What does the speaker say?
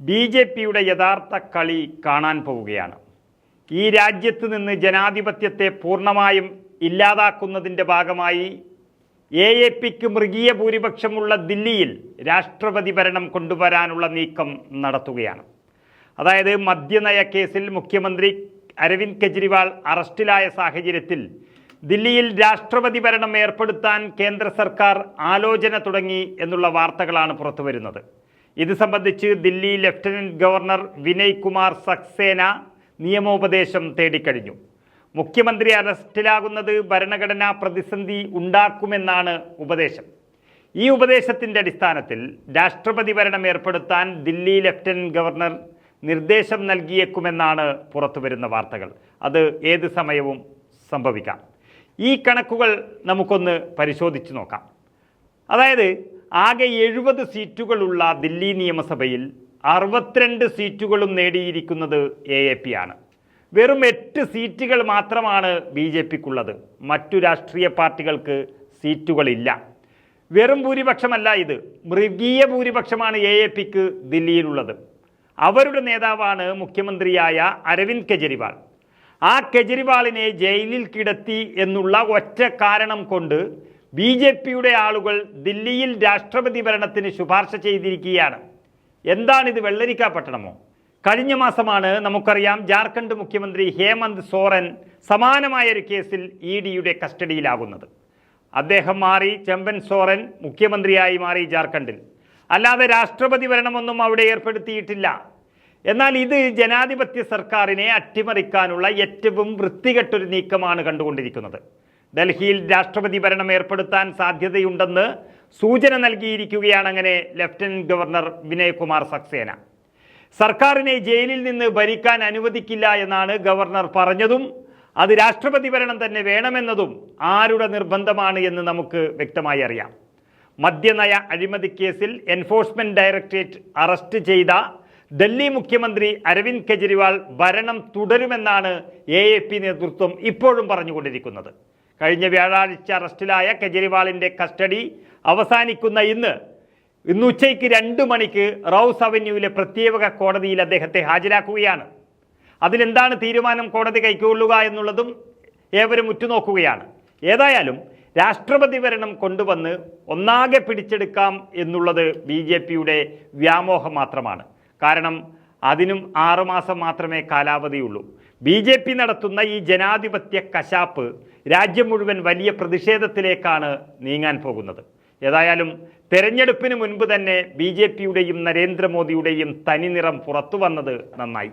B J പിയുടെ യഥാർത്ഥ കളി കാണാൻ പോവുകയാണ്. ഈ രാജ്യത്ത് നിന്ന് ജനാധിപത്യത്തെ പൂർണമായും ഇല്ലാതാക്കുന്നതിന്റെ ഭാഗമായി എ എ പിക്ക് മൃഗീയ ഭൂരിപക്ഷമുള്ള ദില്ലിയിൽ രാഷ്ട്രപതി ഭരണം കൊണ്ടുവരാനുള്ള നീക്കം നടത്തുകയാണ്. അതായത് മദ്യനയ കേസിൽ മുഖ്യമന്ത്രി അരവിന്ദ് കെജ്രിവാൾ അറസ്റ്റിലായ സാഹചര്യത്തിൽ ദില്ലിയിൽ രാഷ്ട്രപതി ഭരണം ഏർപ്പെടുത്താൻ കേന്ദ്ര സർക്കാർ ആലോചന തുടങ്ങി എന്നുള്ള വാർത്തകളാണ് പുറത്തുവരുന്നത്. ഇത് സംബന്ധിച്ച് ദില്ലി ലഫ്റ്റനന്റ് ഗവർണർ വിനയ് കുമാർ സക്സേന നിയമോപദേശം തേടിക്കഴിഞ്ഞു. മുഖ്യമന്ത്രി അറസ്റ്റിലാകുന്നത് ഭരണഘടനാ പ്രതിസന്ധി ഉണ്ടാക്കുമെന്നാണ് ഉപദേശം. ഈ ഉപദേശത്തിന്റെ അടിസ്ഥാനത്തിൽ രാഷ്ട്രപതി ഭരണം ഏർപ്പെടുത്താൻ ദില്ലി ലഫ്റ്റനന്റ് ഗവർണർ നിർദ്ദേശം നൽകിയേക്കുമെന്നാണ് പുറത്തുവരുന്ന വാർത്തകൾ. അത് ഏത് സമയവും സംഭവിക്കാം. ഈ കണക്കുകൾ നമുക്കൊന്ന് പരിശോധിച്ച് നോക്കാം. അതായത് ആകെ എഴുപത് സീറ്റുകളുള്ള ദില്ലി നിയമസഭയിൽ അറുപത്തിരണ്ട് സീറ്റുകളും നേടിയിരിക്കുന്നത് എ എ പി ആണ്. വെറും എട്ട് സീറ്റുകൾ മാത്രമാണ് ബി ജെ പിക്കുള്ളത്. മറ്റു രാഷ്ട്രീയ പാർട്ടികൾക്ക് സീറ്റുകളില്ല. വെറും ഭൂരിപക്ഷമല്ല ഇത്. മൃഗീയ ഭൂരിപക്ഷമാണ് എ എ പിക്ക് ദില്ലിയിലുള്ളത്. അവരുടെ നേതാവാണ് മുഖ്യമന്ത്രിയായ അരവിന്ദ് കെജ്രിവാൾ. ആ കെജ്രിവാളിനെ ജയിലിൽ കിടത്തി എന്നുള്ള ഒറ്റ കാരണം കൊണ്ട് ബി ജെ പിയുടെ ആളുകൾ ദില്ലിയിൽ രാഷ്ട്രപതി ഭരണത്തിന് ശുപാർശ ചെയ്തിരിക്കുകയാണ്. എന്താണിത് വെള്ളരിക്ക പട്ടണമോ? കഴിഞ്ഞ മാസമാണ് നമുക്കറിയാം ജാർഖണ്ഡ് മുഖ്യമന്ത്രി ഹേമന്ത് സോറൻ സമാനമായ ഒരു കേസിൽ ഇ ഡിയുടെ കസ്റ്റഡിയിലാകുന്നത്. അദ്ദേഹം മാറി ചെമ്പൻ സോറൻ മുഖ്യമന്ത്രിയായി മാറി ജാർഖണ്ഡിൽ. അല്ലാതെ രാഷ്ട്രപതി ഭരണമൊന്നും അവിടെ ഏർപ്പെടുത്തിയിട്ടില്ല. എന്നാൽ ഇത് ജനാധിപത്യ സർക്കാരിനെ അട്ടിമറിക്കാനുള്ള ഏറ്റവും വൃത്തികെട്ടൊരു നീക്കമാണ് കണ്ടുകൊണ്ടിരിക്കുന്നത്. ഡൽഹിയിൽ രാഷ്ട്രപതി ഭരണം ഏർപ്പെടുത്താൻ സാധ്യതയുണ്ടെന്ന് സൂചന നൽകിയിരിക്കുകയാണ് അങ്ങനെ ലഫ്റ്റനന്റ് ഗവർണർ വിനയ്കുമാർ സക്സേന. സർക്കാരിനെ ജയിലിൽ നിന്ന് ഭരിക്കാൻ അനുവദിക്കില്ല എന്നാണ് ഗവർണർ പറഞ്ഞതും അത് രാഷ്ട്രപതി ഭരണം തന്നെ വേണമെന്നതും ആരുടെ നിർബന്ധമാണ് എന്ന് നമുക്ക് വ്യക്തമായി അറിയാം. മദ്യനയ അഴിമതി കേസിൽ എൻഫോഴ്സ്മെന്റ് ഡയറക്ടറേറ്റ് അറസ്റ്റ് ചെയ്ത ഡൽഹി മുഖ്യമന്ത്രി അരവിന്ദ് കെജ്രിവാൾ ഭരണം തുടരുമെന്നാണ് എ നേതൃത്വം ഇപ്പോഴും പറഞ്ഞുകൊണ്ടിരിക്കുന്നത്. കഴിഞ്ഞ വ്യാഴാഴ്ച അറസ്റ്റിലായ കെജ്രിവാളിന്റെ കസ്റ്റഡി അവസാനിക്കുന്ന ഇന്ന്. ഇന്ന് ഉച്ചയ്ക്ക് രണ്ട് മണിക്ക് റൌസ് അവന്യൂവിലെ പ്രത്യേക കോടതിയിൽ അദ്ദേഹത്തെ ഹാജരാക്കുകയാണ്. അതിലെന്താണ് തീരുമാനം കോടതി കൈക്കൊള്ളുക എന്നുള്ളതും ഏവരും ഉറ്റുനോക്കുകയാണ്. ഏതായാലും രാഷ്ട്രപതി ഭരണം കൊണ്ടുവന്ന് ഒന്നാകെ പിടിച്ചെടുക്കാം എന്നുള്ളത് ബി ജെ പിയുടെ വ്യാമോഹം മാത്രമാണ്. കാരണം അതിനും ആറുമാസം മാത്രമേ കാലാവധിയുള്ളൂ. ബി ജെ പി നടത്തുന്ന ഈ ജനാധിപത്യ കശാപ്പ് രാജ്യം മുഴുവൻ വലിയ പ്രതിഷേധത്തിലേക്കാണ് നീങ്ങാൻ പോകുന്നത്. ഏതായാലും തെരഞ്ഞെടുപ്പിന് മുൻപ് തന്നെ ബി ജെ പിയുടെയും നരേന്ദ്രമോദിയുടെയും തനിനിറം പുറത്തു വന്നത് നന്നായി.